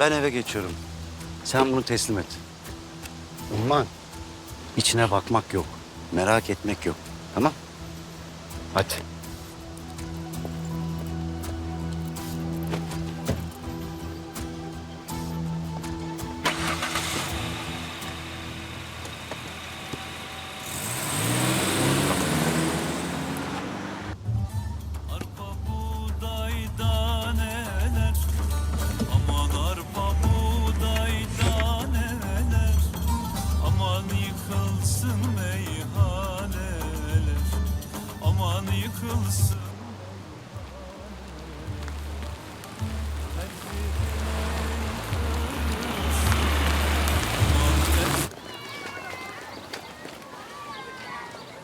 Ben eve geçiyorum. Sen bunu teslim et. Umman. içine bakmak yok. Merak etmek yok. Tamam? Hadi. Yıkılsın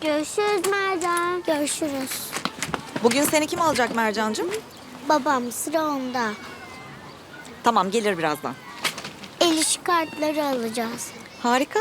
Görüşürüz Mercan. Görüşürüz. Bugün seni kim alacak Mercancığım? Babam sıra onda. Tamam gelir birazdan. El işi kartları alacağız. Harika.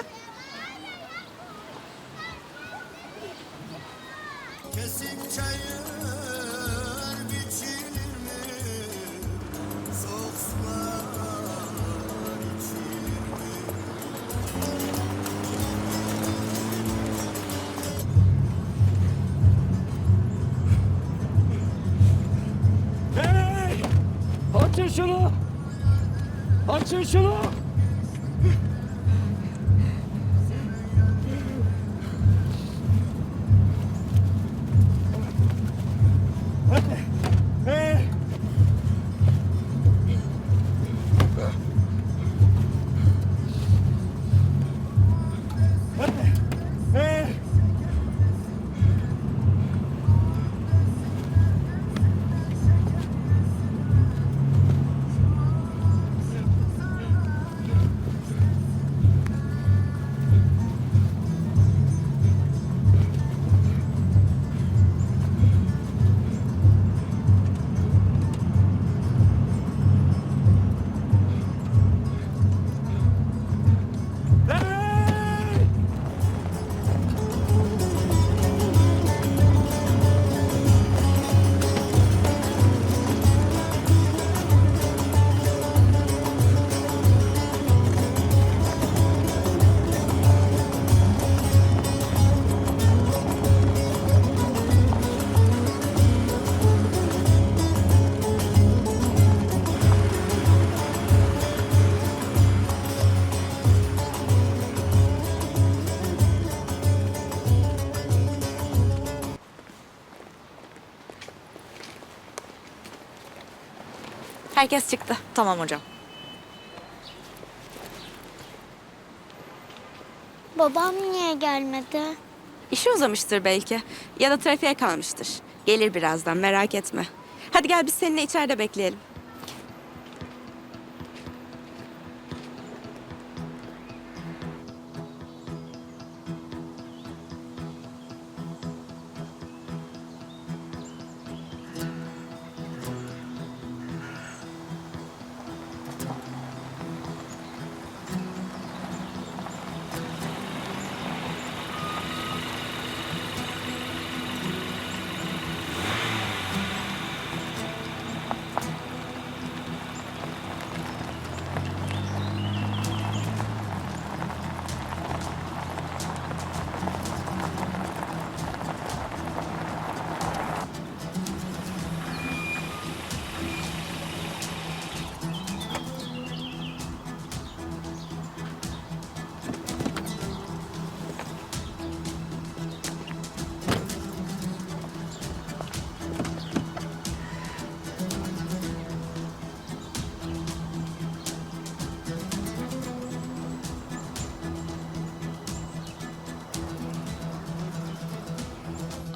集しろ。Herkes çıktı. Tamam hocam. Babam niye gelmedi? İşi uzamıştır belki. Ya da trafiğe kalmıştır. Gelir birazdan merak etme. Hadi gel biz seninle içeride bekleyelim.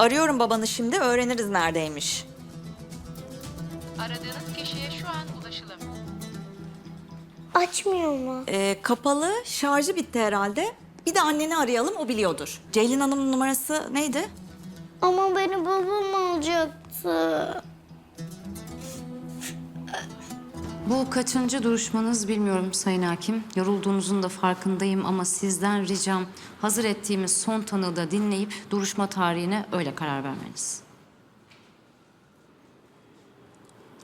Arıyorum babanı şimdi öğreniriz neredeymiş. Aradığınız kişiye şu an ulaşılamıyor. Açmıyor mu? Ee, kapalı şarjı bitti herhalde. Bir de anneni arayalım o biliyordur. Ceylin Hanım'ın numarası neydi? Ama beni babam alacaktı. Bu kaçıncı duruşmanız bilmiyorum Sayın Hakim. Yorulduğunuzun da farkındayım ama sizden ricam hazır ettiğimiz son tanığı da dinleyip duruşma tarihine öyle karar vermeniz.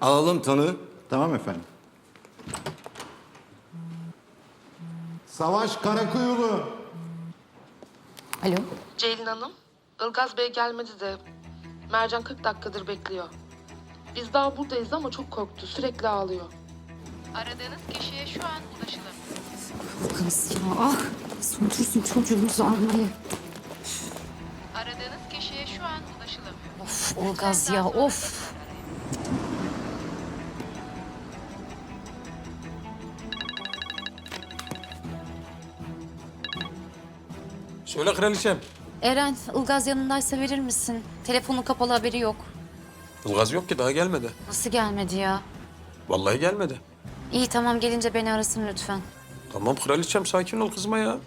Alalım tanığı. Tamam efendim. Savaş Karakuyulu. Alo. Ceylin Hanım, Ilgaz Bey gelmedi de Mercan 40 dakikadır bekliyor. Biz daha buradayız ama çok korktu. Sürekli ağlıyor. Aradığınız kişiye şu an ulaşılamıyor. Kız ya ah. Sonuçlusun çocuğumuzu almayı. Aradığınız kişiye şu an ulaşılamıyor. Of Olgaz ya of. Söyle kraliçem. Eren, Ilgaz yanındaysa verir misin? Telefonu kapalı haberi yok. Ilgaz yok ki daha gelmedi. Nasıl gelmedi ya? Vallahi gelmedi. İyi tamam gelince beni arasın lütfen. Tamam kraliçem sakin ol kızma ya.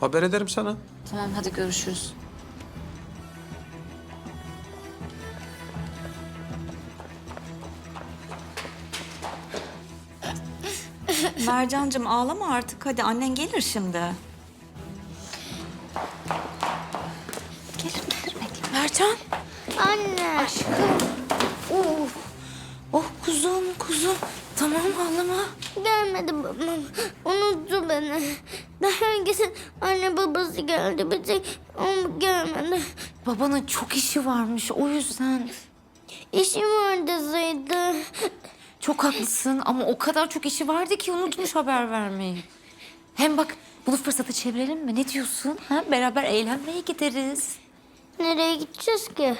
Haber ederim sana. Tamam hadi görüşürüz. Mercancığım ağlama artık hadi annen gelir şimdi. Mercan. Anne. Oh kuzum kuzum. Tamam ağlama. Gelmedi babam. Unuttu beni. Daha öncesi anne babası geldi. Bir tek o gelmedi. Babanın çok işi varmış o yüzden. İşim vardı Zeyda. Çok haklısın ama o kadar çok işi vardı ki unutmuş haber vermeyi. Hem bak bunu fırsatı çevirelim mi? Ne diyorsun? Ha? Beraber eğlenmeye gideriz. Nereye gideceğiz ki?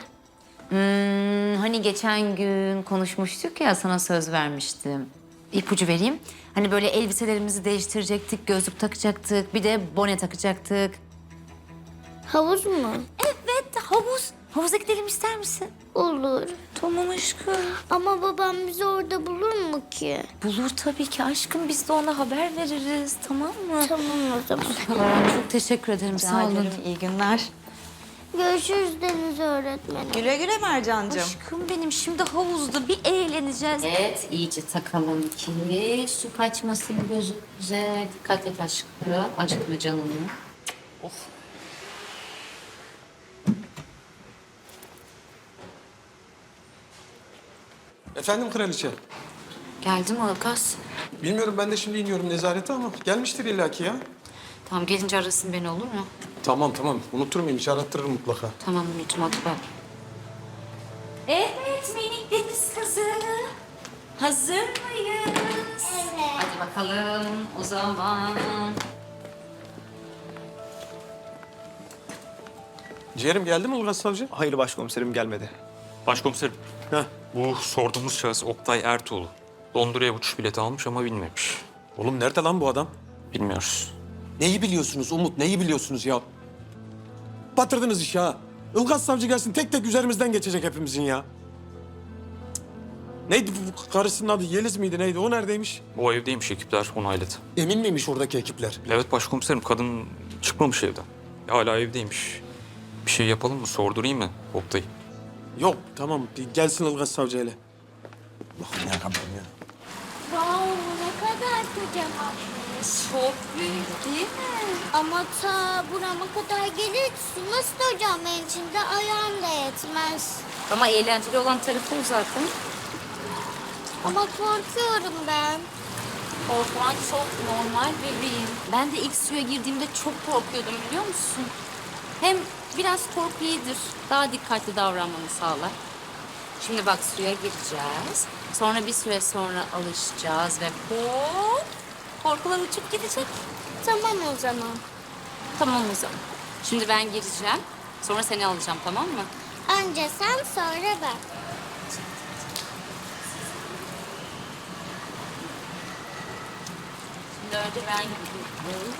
Hmm, hani geçen gün konuşmuştuk ya sana söz vermiştim. İpucu vereyim. Hani böyle elbiselerimizi değiştirecektik, gözlük takacaktık, bir de bone takacaktık. Havuz mu? Evet havuz. Havuza gidelim ister misin? Olur. Tamam aşkım. Ama babam bizi orada bulur mu ki? Bulur tabii ki aşkım. Biz de ona haber veririz. Tamam mı? Tamam o zaman. Çok teşekkür ederim, sağ olun. İyi günler. Görüşürüz Deniz öğretmenim. Güle güle Mercancığım. Aşkım benim şimdi havuzda bir eğleneceğiz. Evet, iyice takalım ki su kaçmasın gözümüze. Dikkat et aşkım, acıtma canını. Efendim kraliçe. Geldi mi Ilgaz? Bilmiyorum ben de şimdi iniyorum nezarete ama gelmiştir illaki ya. Tamam, gelince arasın beni olur mu? Tamam tamam unutur muyum hiç arattırırım mutlaka. Tamam, unutmadı bak. Evet minik deniz kızı. Hazır mıyız? Hadi bakalım o zaman. Ciğerim geldi mi Ilgaz Savcı? Hayır başkomiserim gelmedi. Başkomiserim, Heh. bu sorduğumuz şahıs Oktay Ertuğrul. Londra'ya uçuş bileti almış ama binmemiş. Oğlum nerede lan bu adam? Bilmiyoruz. Neyi biliyorsunuz Umut neyi biliyorsunuz ya? Batırdınız işi ha. Ilgaz Savcı gelsin tek tek üzerimizden geçecek hepimizin ya. Neydi bu karısının adı? Yeliz miydi neydi? O neredeymiş? O evdeymiş ekipler onayladı. Emin miymiş oradaki ekipler? Evet başkomiserim, kadın çıkmamış evden. Hala evdeymiş. Bir şey yapalım mı? Sordurayım mı Oktay'ı? Yok tamam bir gelsin Ilgaz Savcı hele. Allah'ım yarabbim ya. Wow ne kadar kocamanmış. Çok büyük değil mi? Ama ta burama kadar gelir ki su nasıl hocam benim için de ayağım da yetmez. Ama eğlenceli olan tarafı o zaten. Ama korkuyorum ben. Korkman çok normal bebeğim. Ben de ilk suya girdiğimde çok korkuyordum biliyor musun? Hem biraz korku iyidir. Daha dikkatli davranmanı sağlar. Şimdi bak suya gireceğiz. Sonra bir süre sonra alışacağız ve hop korkular uçup gidecek. Tamam o zaman. Tamam o zaman. Şimdi ben gireceğim. Sonra seni alacağım tamam mı? Önce sen sonra ben. Şimdi önce ben giriyorum.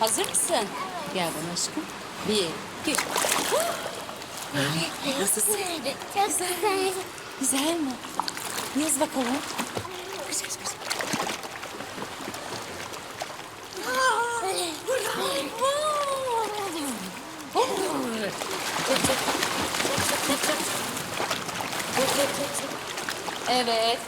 Hazır mısın? Gel bana aşkım. Bir, iki. Nasılsın? Çok güzel. Güzel mi? Yüz bakalım. Evet.